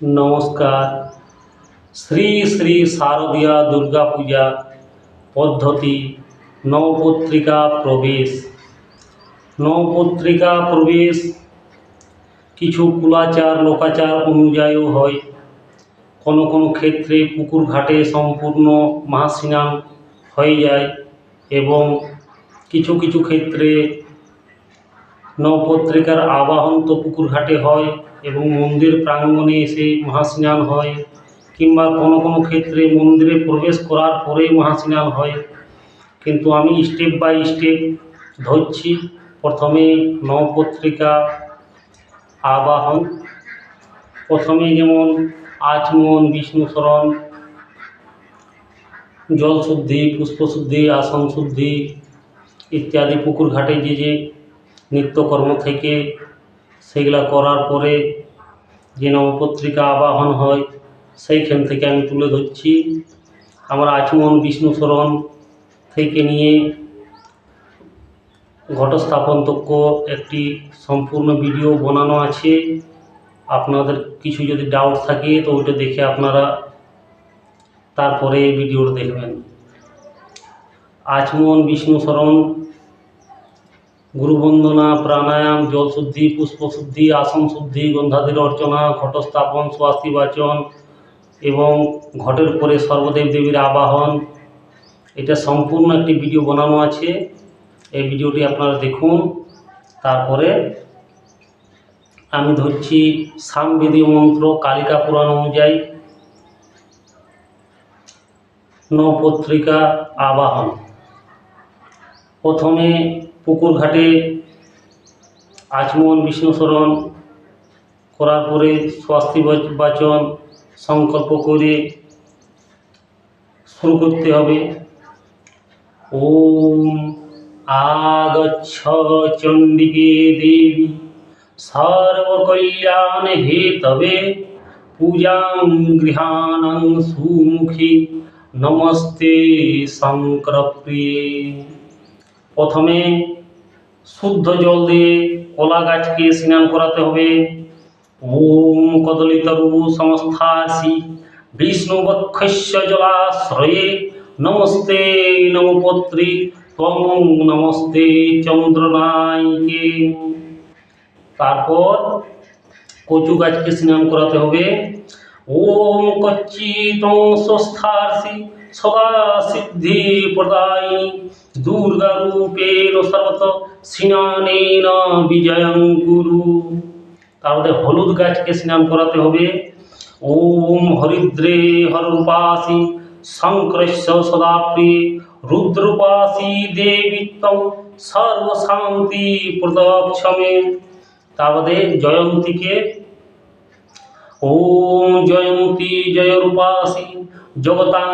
নমস্কার। শ্রী শ্রী শারদীয়া দুর্গা পূজা পদ্ধতি নবপত্রিকা প্রবেশ। নবপত্রিকা প্রবেশ কিছু কুলাচার, লোকাচার অনুযায়ীও হয়। কোনো কোনো ক্ষেত্রে পুকুর ঘাটে সম্পূর্ণ মহাস্নান হয়ে যায় এবং কিছু কিছু ক্ষেত্রে নবপত্রিকার আবাহন তো পুকুর ঘাটে হয়। এবং মন্দির প্রাঙ্গণে এসে মহাস্নান হয়, কিংবা কোনো কোনো ক্ষেত্রে মন্দিরে প্রবেশ করার পরেই মহাস্নান হয়। কিন্তু আমি স্টেপ বাই স্টেপ ধরছি। প্রথমে নবপত্রিকা, আবাহন। প্রথমে যেমন আচমন বিষ্ণু শরণ জল শুদ্ধি পুষ্প শুদ্ধি আসন শুদ্ধি ইত্যাদি পুকুর ঘাটে যে যে নিত্যকর্ম থেকে সেগুলা করার পরে যে নবপত্রিকা আবাহন হয়, সেইখান থেকে আমি তুলে ধরছি। আমার আচমন বিষ্ণু শরণ থেকে নিয়ে ঘটস্থাপনতক্য একটি সম্পূর্ণ ভিডিও বানানো আছে। আপনাদের কিছু যদি ডাউট থাকে, তো ওইটা দেখে আপনারা তারপরে ভিডিওটা দেখবেন। আচমন বিষ্ণু শরণ গুরুবন্দনা, প্রাণায়াম জল শুদ্ধি পুষ্প শুদ্ধি আসন শুদ্ধি গন্ধাদির অর্চনা, ঘটস্থাপন স্বাস্তি বাচন এবং ঘটের পরে সর্বদেব দেবীর আবাহন। এটা সম্পূর্ণ একটি ভিডিও বানানো আছে। এই ভিডিওটি আপনারা দেখুন। তারপরে আমি ধরছি সামবেদী মন্ত্র কালিকা পুরাণ অনুযায়ী। নপত্রিকা আবাহন। প্রথমে পুকুর ঘাটে আচমন, বিষ্ণুস্মরণ করার পরে স্বস্তি বাচন সংকল্প করে শুরু করতে হবে। ওম আগচ্ছ চণ্ডিকে দেবী, সর্বকল্যাণ হে তবে। পূজাং গৃহাণং সুমুখী, নমস্তে শঙ্কর প্রিয়ে প্রথমে শুদ্ধ জল দিয়ে কলা গাছকে স্নান করাতে হবে। ওম কদলিতরু সংস্থাসি বিষ্ণু বক্ষস্য জলাশ্রয়ে নমস্তে নমপত্রী ত্বং নমস্তে চন্দ্রনাইকে তারপর কচু গাছকে স্নান করাতে হবে। ওম কচ্চিতং স্বস্থার্ষি সদা সিদ্ধি প্রদায়িনী দুর্গারূপেন সর্বত স্নানেন বিজয়ং গুরু তারপরে হলুদ গাছকে স্নান করাতে হবে। ওম হরিদ্রে হরূপাসি শঙ্করস্য সদা প্রিয়ে। রুদ্রুপাসি দেবিত্বং সর্বশান্তি প্রদক্ষমে। তারপরে জয়ন্তীকে, ওম জয়ন্তী জয়রূপাসি জগতাং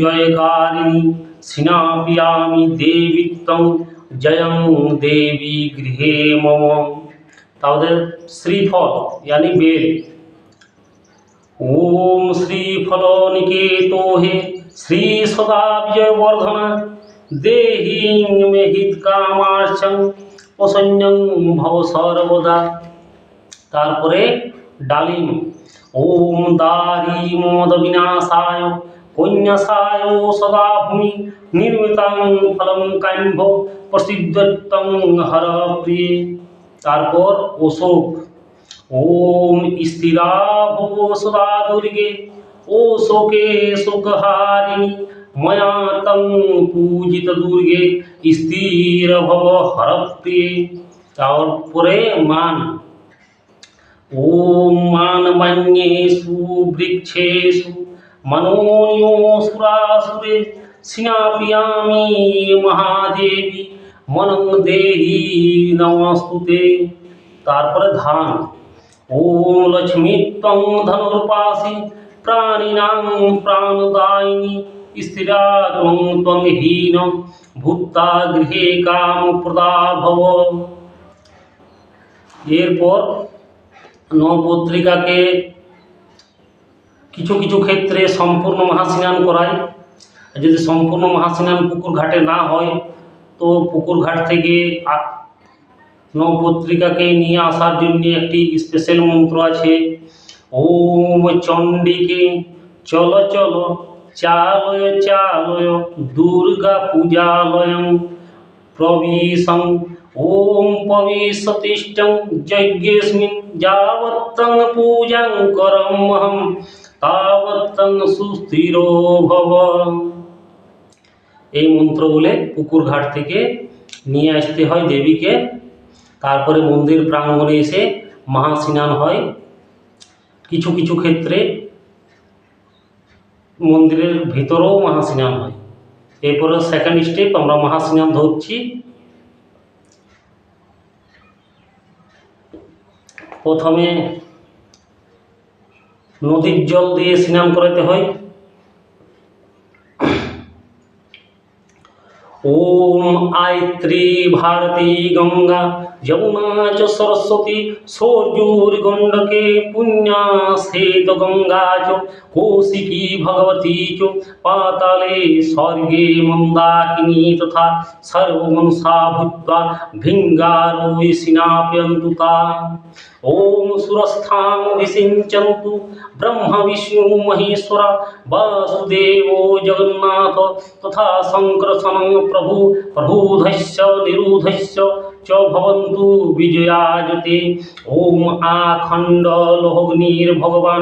জয়কারিণী স্নাপিয়ামি দেবিত্বং জয়ং দেবী গৃহে মম তাহলে শ্রীফল ইয়ানি বেল ওম শ্রীফল নিকেতো হে শ্রী সদা বিজয়বর্ধনা দেহি মে হিত কামার্চং প্রসন্নং ভব সর্বদা তারপরে ডালিম ওম দারি মদ বিনাশায় কন্যাসায় সদা ভূমি নির্মিতং ফলম কাম্ভ প্রসিদ্ধত্বং হর প্রিয়ে তারপর অশোক ওম স্থিরা ভব সদা দুর্গে ও শোকে শোকহারিণী ময়া তং পূজিত দুর্গে স্থির ভব হরপ্রিয়ে তারপরে মান ওম মানবান্যেষু বৃক্ষেষু মনোনিয়োসুরাসুরে স্নাপিয়ামি মহাদেবী মনং দেহি নমস্তুতে তারপরে ধান ওম লক্ষ্মী ত্বং ধনুর্পাসি প্রাণিনাং প্রাণদায়িনী স্থিরা ত্বং ত্বং হীন ভূতা গৃহে কাম প্রদা ভব এরপর নবপত্রিকাকে কিছু কিছু ক্ষেত্রে সম্পূর্ণ মহাস্নান করায়। যদি সম্পূর্ণ মহাস্নান পুকুর ঘাটে না হয়, তো পুকুর ঘাট থেকে নবপত্রিকাকে নিয়ে আসার জন্য একটি স্পেশাল মন্ত্র আছে। ওম চণ্ডিকে চল চল, চালয় চালয়, দুর্গা পূজালয়ং প্রবিশং ওম প্রবিশতিষ্ঠং যজ্ঞেস্মিন যাবত্তং পূজাং করমহম তাবত্তং সুস্থিরো ভব এই মন্ত্র বলে পুকুর ঘাট থেকে নিয়ে আসতে হয় দেবীকে। তারপরে মন্দির প্রাঙ্গণে এসে মহাস্নান হয়। কিছু কিছু ক্ষেত্রে মন্দিরের ভিতরেও মহাস্নান হয়। এরপরে সেকেন্ড স্টেপ আমরা মহাস্নান ধরছি। প্রথমে নদীর জল দিয়ে স্নান করাতে হয়। ওম আয়ত্রী ভারতী গঙ্গা, যমুনা চ সরস্বতী সৌর্যুর্গণ্ডকে পুণ্যা শ্বেত গঙ্গা চ, কৌশিকী ভগবতী চ, পাতালে স্বর্গে মন্দাকিনী তথা সর্বমনসা ভূত্বা ভিঙ্গারোই স্নাপ্যন্তু তা। ব্রহ্ম বিষ্ণু মহেশ্বর বাসুদেব জগন্নাথ তথা সংকর্ষণ প্রভু প্রভুধস্য নিরুধস্য চ ভবন্তু বিজয়াজতে ওম আখণ্ড লোহগ্নির ভগবান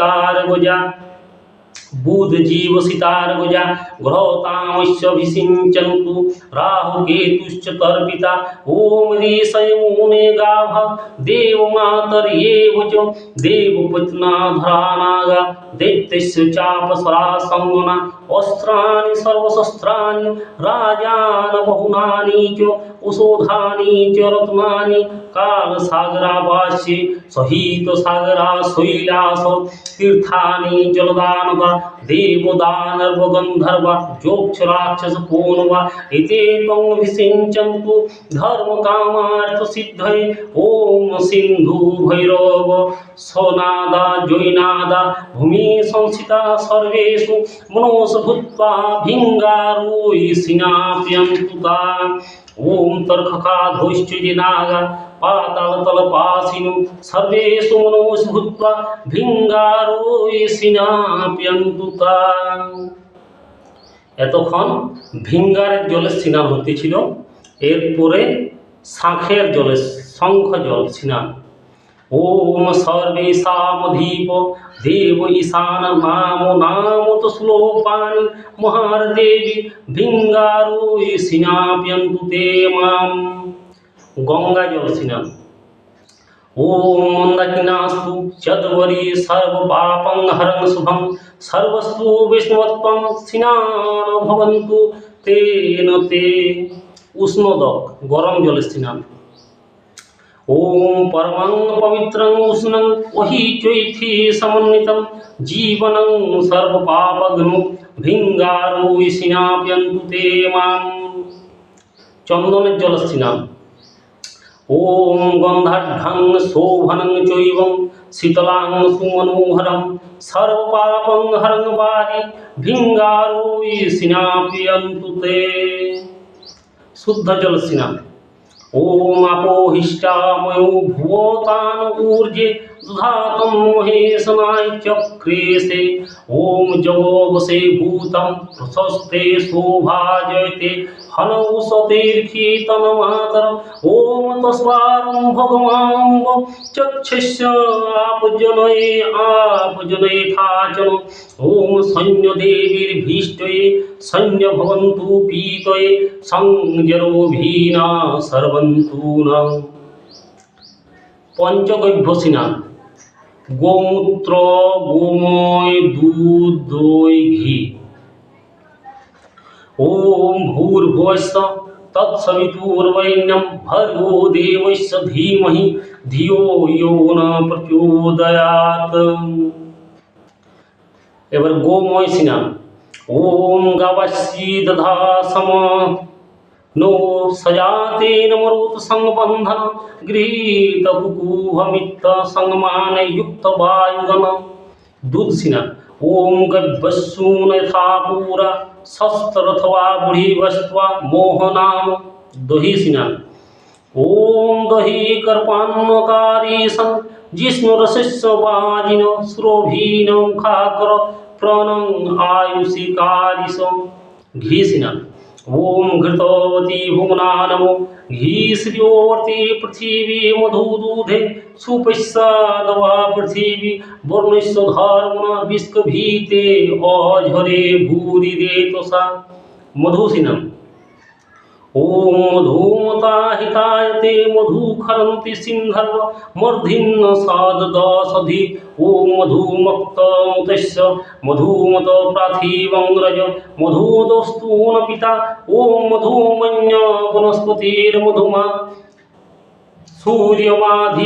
सितार गुजा, बुध जीव सितार गुजा घ्रौतामश्यभिषिञ्चन्तु राहुकेतुश्च तर्पिता ॐ रीसयमूने गाभ, देव मातर देवमातर्येव च देवपत्नाधरा नागा, दैत्यस्य चापसरा संगना অস্ত্রাণি সর্বশস্ত্রাণি রাজান বহুনানি চ ঔষধানি চ রত্নানি কালসাগরাবাসে সহিত সাগরা শৈলাস তীর্থানি জলদানবা দেবদানব গন্ধর্বা যোক্ষ রাক্ষস কোনবা এতে তং বিসিঞ্চন্তু ধর্ম কামার্থ সিদ্ধয়ে ওম সিন্ধু ভৈরব সোনাদা জৈনাদা ভূমি সংস্থিতা সর্বেষু মনস ভিঙ্গারুই সিনাপ্যন্তু তা ওম তর্ককাধৈশ্চ নাগা পাতালতলপাশিনু সর্বেষু মনস ভূত্বা ভিঙ্গারুই সিনাপ্যন্তু তা এতক্ষণ ভিঙ্গারের জলে স্নান হতেছিল এরপরে শাঁখের জলে শঙ্খ জল স্নান ওম সর্বেশামধীপ দেব ঈশান নাম নাম তো শ্লোকানি মহারদেবী ভিঙ্গারো স্নাপ্যন্তু তে মাম। গঙ্গা জল স্নান। ওম মন্দাকিনাস্তু, চদ্বরি সর্বপাপং হরং শুভং সর্বস্তু বিষ্ণুত্বং স্নান ভবন্তু, তেন তে। উষ্ণদক, গরম জলে স্নান। ওম পরমং পবিত্রং উষ্ণং ওহি চৈথি সমন্বিতং জীবনং সর্বপাপগ্নু ভিঙ্গারো স্নাপ্যন্তু তে মাম চন্দনের জল স্নান ওম গন্ধাঢ্যং শোভনং চৈবং শীতলাং সুমনোহরং সর্বপাপং হরং বারি ভিঙ্গারো স্নাপ্যন্তু শুদ্ধ জল স্নান ॐ अपोहिष्टामयो भुवो ऊर्जे জগোবসে ভূতম প্রশস্তে শোভাজয়তে হনৌষতের্ক্ষিতন মাতর। ওম তস্বারম ভগবাম্ব চক্ষস্য আপজনয়ে আপজনয়ে থাচন ওম সৈন্যদেবীর ভীষ্টয়ে সৈন্য ভবন্তু পীতয়ে। সংজরো ভীনা সর্বন্তু ন পঞ্চগভ্য স্নান গোমূত্র, গোময়, দুধ, দই, ঘি। ওম ভূর্ভুবস্ব তৎসবিতুর্বৈন্যম ভর্গো দেবস্য ধীমহি ধিয়ো ইয়ো ন প্রচোদয়াত এবার গোময় স্নান ওম গাবাস্যি দধা नो सजातेन मरुत्सङ्गबन्धन गृहीतकुकुहमित्तसङ्गमानयुक्तवायुगन दुद्सिना ॐ गव्यसून यथा पूरा दही कर्पान्नकारी सन् जिष्णुरशिष्यवादिन श्रोभीनं खाकर आयुषि आयुषिकारिश घीसिना ॐ घृतवतीहुम्ना नमो घीश्रियोवर्ति पृथिवी मधुदूधे सुपश्चादवा पृथिवी वर्णस्वधारुणा विस्कभीते अझरे भूरिरे ओम मधुमता हिताय ते मधुखरन्ति सिन्धर्व मूर्धिन्न साददासधि ओम मधुमक्तमुतस्य मधुमत प्राथिवङ्ग्रज मधुदोस्तून पिता ओम मधुमन्य वनस्पतिर्मधुमा सूर्यमाधीर्गाभो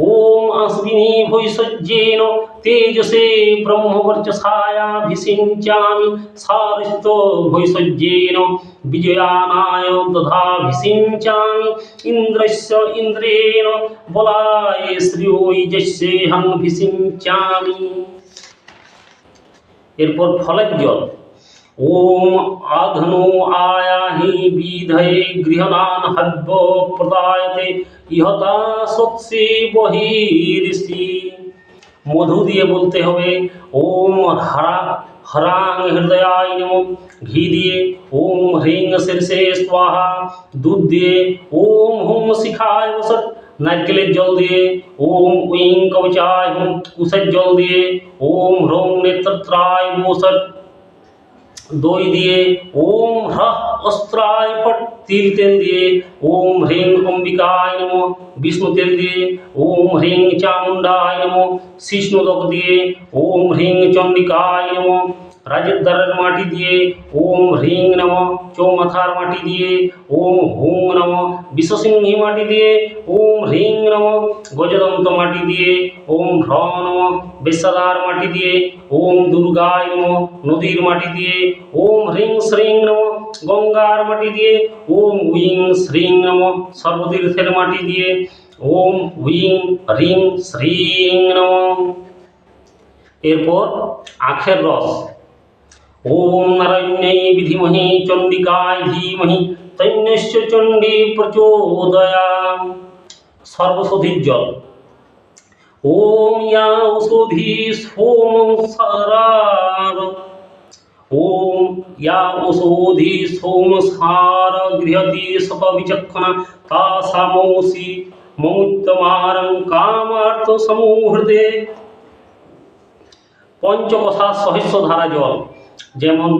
ॐ अस्मिनी भविष्यज्येन तेजसे ब्रह्मवर्चसायाभिषिञ्चामि सारिस्तो भविष्यज्येन विजयानाय दधाभिषिञ्चामि इन्द्रस्य इन्द्रेण बलाय শ্রিয়ৈজস্যেহংভিষিঞ্চামি এরপর ফলের জল ওম আঘনো আয়াহি বিধয়ে গৃহদান হব্য প্রদায়তে ইহতা সৎসে বহির্ষি মধু দিয়ে বলতে হবে, ওম হরা, হরাং হৃদয়ায় নম। ঘি দিয়ে, ওম হ্রিং শীর্ষে স্বাহা। দুধ দিয়ে, ওম হুম শিখায় বসত নারকেলের জল দিয়ে, ওম উইং কবচায় হুম। কুশের জল দিয়ে, ওম হ্রং নেত্রায় বসত দই দিয়ে ওম হ্রহ অস্ত্রায় ফট, তিল তেল দিয়ে ওম হ্রিং অম্বিকায় নম, বিষ্ণু তেল দিয়ে ওম হ্রিং চামুণ্ডায় নম, শিষ্ণুদক দিয়ে ওম হ্রিং চণ্ডিকায় নম রাজের দ্বারের মাটি দিয়ে ওম হ্রিং নম চৌমাথার মাটি দিয়ে ওম হুং নম বিশ্বসিংহী মাটি দিয়ে ওম হ্রিং নম গজদন্ত মাটি দিয়ে ওম ভ্র নম বেশাদার মাটি দিয়ে ওম দুর্গায় নম নদীর মাটি দিয়ে ওম হ্রিং শ্রিং নম গঙ্গার মাটি দিয়ে ওম উইং শ্রিং নম সর্বতীর্থের মাটি দিয়ে ওম উইং হ্রিং শ্রিং নম এরপর আখের রস। ওম নারায়ণ্যై বিধিমহি চণ্ডিকায় ধীমহি তৈন্যস্য চণ্ডী প্রচোদয়া সর্বসধির জল ওম ইয়া ঔষধি সোম সারার ওম ইয়া ঔষধি সোম সার গৃহতি শত বিচক্ষণা তা সামৌসি মমুত্তমারং কামার্থ সমুহৃদে পঞ্চকষা সহস্র ধারা জল যেমন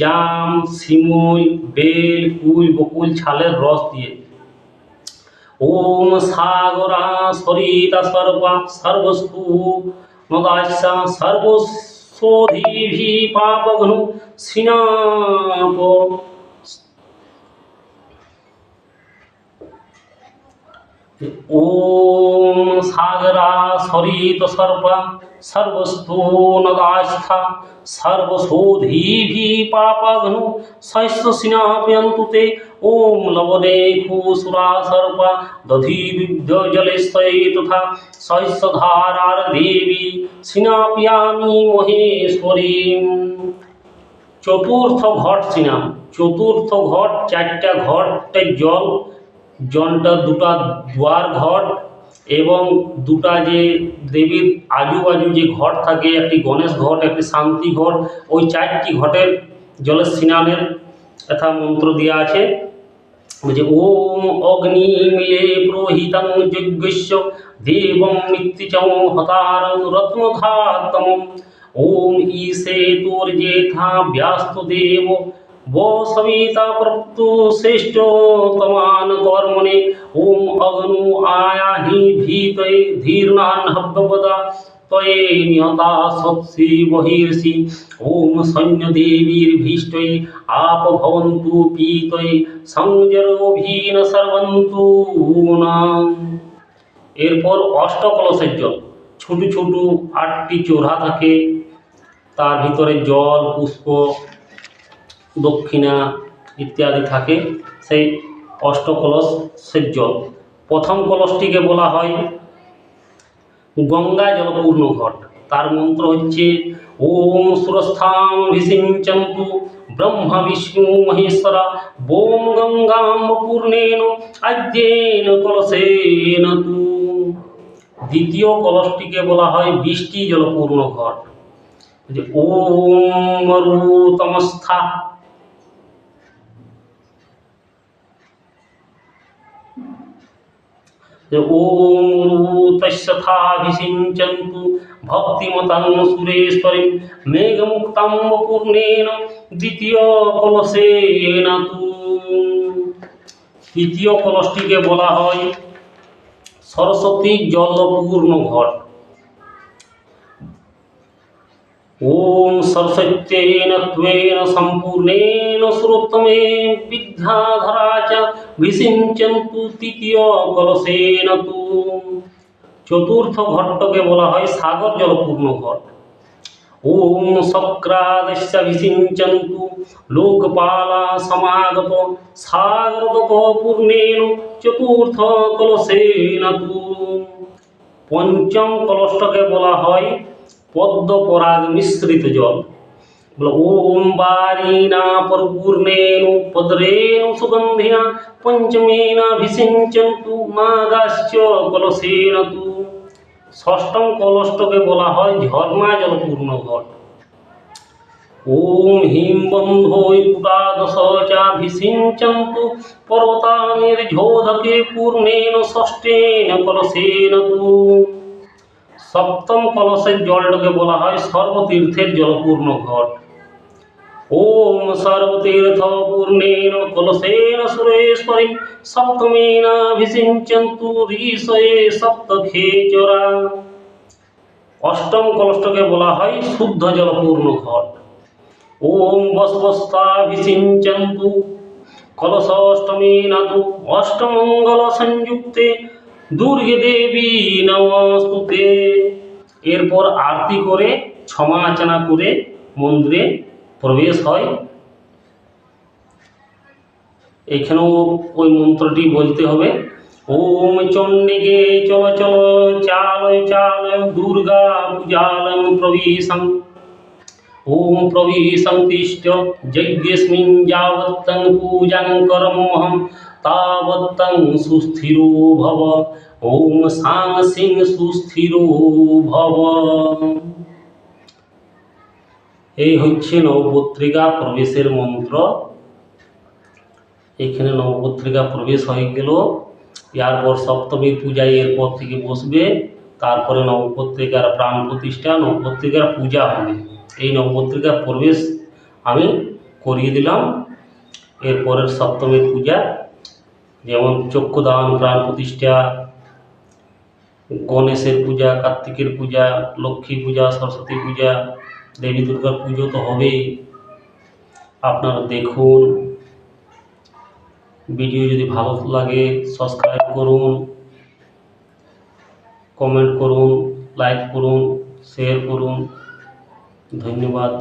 জাম শিমুই বেল, কুল, বকুল, ছালের রস দিয়ে। ওম সাগরা সরিতা সর্বা সর্বস্তু মদাস্যা সর্বশোধিভি পাপঘ্ন সিনাপ। ওম সাগরা সরিত সর্বা সর্বস্তু নদাস্থা সর্বশোধিভি পাপঘ্নু শস্য সিনাপয়ন্তু তে ওম লবণে খুসুরা সর্পা দধি দুগ্ধ জলেস্তয়ে তথা শস্যধারার দেবী সিনাপিয়ামি মহেশ্বরী চতুর্থ ঘট সিনাম চতুর্থ ঘট চারটা ঘটের জল জলটা দুটা দুয়ার ঘট এবং দুটা যে দেবীর আজুবাজু যে ঘট থাকে, একটি গণেশ ঘট, একটি শান্তি ঘট ওই চারটি ঘটের জলের স্নানের একটা মন্ত্র দেওয়া আছে। বলছে ওম অগ্নি মিলে প্রহিতং যজ্ঞস্য দেবম মৃত্যুচম হতারং রত্নধাতম ওম ঈশে তোর্যেথা ব্যস্ত দেব व सविता प्रप्तु श्रेष्ठ तमान कर्मणे ओम अग्नु आयाहि भीतये धीर्णान् हव्यपदा त्वये निहता सत्सि बहिर्षि ओम सैन्यदेवीर्भीष्टये आप भवन्तु पीतये সংযরোভীন সর্বন্তু নাম এরপর অষ্টকলসের জল ছোট ছোট আটটি চোরা থাকে তার ভিতরে জল পুষ্প দক্ষিণা ইত্যাদি থাকে, সেই অষ্টকলসের জল প্রথম কলসটিকে বলা হয় গঙ্গা জলপূর্ণ ঘট। তার মন্ত্র হচ্ছে, ওম সুরস্থাম বিসিঞ্চন্তু ব্রহ্মা বিষ্ণু মহেশ্বরা বোম গঙ্গাম পূর্ণেন আদ্যেন কলসেন তু। দ্বিতীয় কলসটিকে বলা হয় বৃষ্টি জলপূর্ণ ঘট। ওম মরুতমস্থা যে ওম রূতস্যথাভিষিঞ্চন্তু ভক্তিমতাং সুরেশ্বরীম মেঘমুক্তাম পূর্ণেন দ্বিতীয় কলসেন তৃতীয় কলসটিকে বলা হয় সরস্বতী জলপূর্ণ ঘট। ওম সরস্বত্যেন ত্বেন সম্পূর্ণেন সুরোত্তমে বিদ্যাধরা বিসিঞ্চন্তু তৃতীয় কলসেনতু চতুর্থ ঘট্টকে বলা হয় সাগর জলপূর্ণ ঘট। ওম শক্রাদস্য বিসিঞ্চন্তু। লোকপালা সমাগত সাগরদক পূর্ণেন চতুর্থ কলসেনতু। পঞ্চম কলসটাকে বলা হয় পদ্ম পরাগ মিশ্রিত জল। বলো ওম বারীনা পরিপূর্ণেন পদ্রেণ সুগন্ধিনা পঞ্চমেনা ভিসিঞ্চন্তু নাগাশ্চ কলসেন তু ষষ্ঠম কলসটাকে বলা হয় ঝর্ণা জলপূর্ণ ঘট ওম হিম বন্ধৈ কুটাদশ চা ভিসিঞ্চন্তু পর্বতানির্ঝোধকে পূর্ণেন ষষ্ঠেন কলসেন সপ্তম কলসের জলটাকে বলা হয় সর্বতীর্থের জলপূর্ণ ঘট সর্বতীর্থ পূর্ণেন কলসেন সুরেশ্বরী সপ্তমেনাভিষিঞ্চন্তু ঋষয়ে সপ্তখেচরা। অষ্টম কলসটাকে বলা হয় শুদ্ধ জলপূর্ণ ঘট। ওম বস্বস্তাভিষিঞ্চন্তু কলসষ্টমেনা তু অষ্টমঙ্গল সংযুক্তে দুর্গে দেবী নমস্তুতে। এরপর আরতি করে ক্ষমাচনা করে মন্দিরে প্রবেশ হয়। এখানেও ওই মন্ত্রটি বলতে হবে, ওম চণ্ডিকে চল চল, চালয় চালয় দুর্গা পূজালং প্রবিশং। ওম প্রবিশং তিষ্ঠ, যজ্ঞস্মিন যাবত্তং পূজাং করমহম তাবত্তং সুস্থিরো ভব। ওম সাং সিং সুস্থিরো ভব। এই হচ্ছে নবপত্রিকা প্রবেশের মন্ত্র। এখানে নবপত্রিকা প্রবেশ হয়ে গেল। এরপর সপ্তমীর পূজায় এরপর থেকে বসবে। তারপরে নবপত্রিকার প্রাণ প্রতিষ্ঠা, নবপত্রিকার পূজা হবে। এই নবপত্রিকার প্রবেশ আমি করিয়ে দিলাম। এরপরের সপ্তমীর পূজা, যেমন চক্ষুদান, প্রাণ প্রতিষ্ঠা, গণেশের পূজা, কার্তিকের পূজা, লক্ষ্মী পূজা, সরস্বতী পূজা দেবী দুর্গার পুজো তো হবেই। আপনারা দেখুন। ভিডিও যদি ভালো লাগে সাবস্ক্রাইব করুন কমেন্ট করুন লাইক করুন শেয়ার করুন। ধন্যবাদ।